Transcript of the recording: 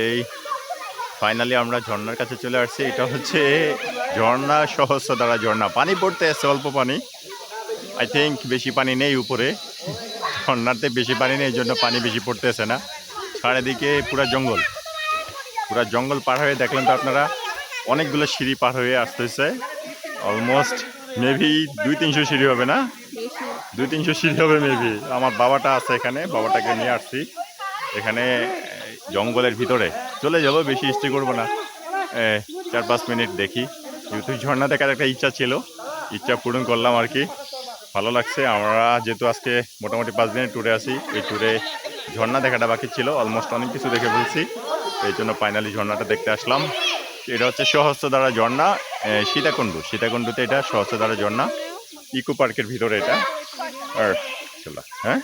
এই ফাইনালি আমরা ঝর্ণার কাছে চলে আসছি। এটা হচ্ছে ঝর্ণা সহস্র দ্বারা ঝর্ণা। পানি পড়তে আসছে অল্প পানি। আই থিঙ্ক বেশি পানি নেই উপরে। ঝর্ণাতে বেশি পানি নেই জন্য পানি বেশি পড়তেছে না। চারিদিকে পুরা জঙ্গল। পুরা জঙ্গল পার হয়ে দেখলেন তো আপনারা, অনেকগুলো সিঁড়ি পার হয়ে আসতেছে। অলমোস্ট মেবি দুই তিনশো সিঁড়ি হবে না? দুই তিনশো সিঁড়ি হবে মেবি আমার বাবাটা আছে এখানে, বাবাটাকে নিয়ে আসছি। এখানে জঙ্গলের ভিতরে। চলে যাব, বেশি স্টে করব না। চার পাঁচ মিনিট দেখি। যেহেতু ঝর্ণা দেখার একটা ইচ্ছা ছিল, ইচ্ছা পূরণ করলাম আর কি। ভালো লাগছে। আমরা যেহেতু আজকে মোটামুটি পাঁচ দিনের ট্যুরে আসি এই ট্যুরে ঝর্ণা দেখাটা বাকি ছিল। অলমোস্ট অনেক কিছু দেখে ফেলছি। এই জন্য ফাইনালি ঝর্ণাটা দেখতে আসলাম। এটা হচ্ছে সহস্রধারা ঝর্ণা। সীতাকুণ্ডু। সীতাকুণ্ডুতে এটা সহস্রধারা ঝর্ণা। ইকো পার্কের ভিতরে এটা। আর চলো হ্যাঁ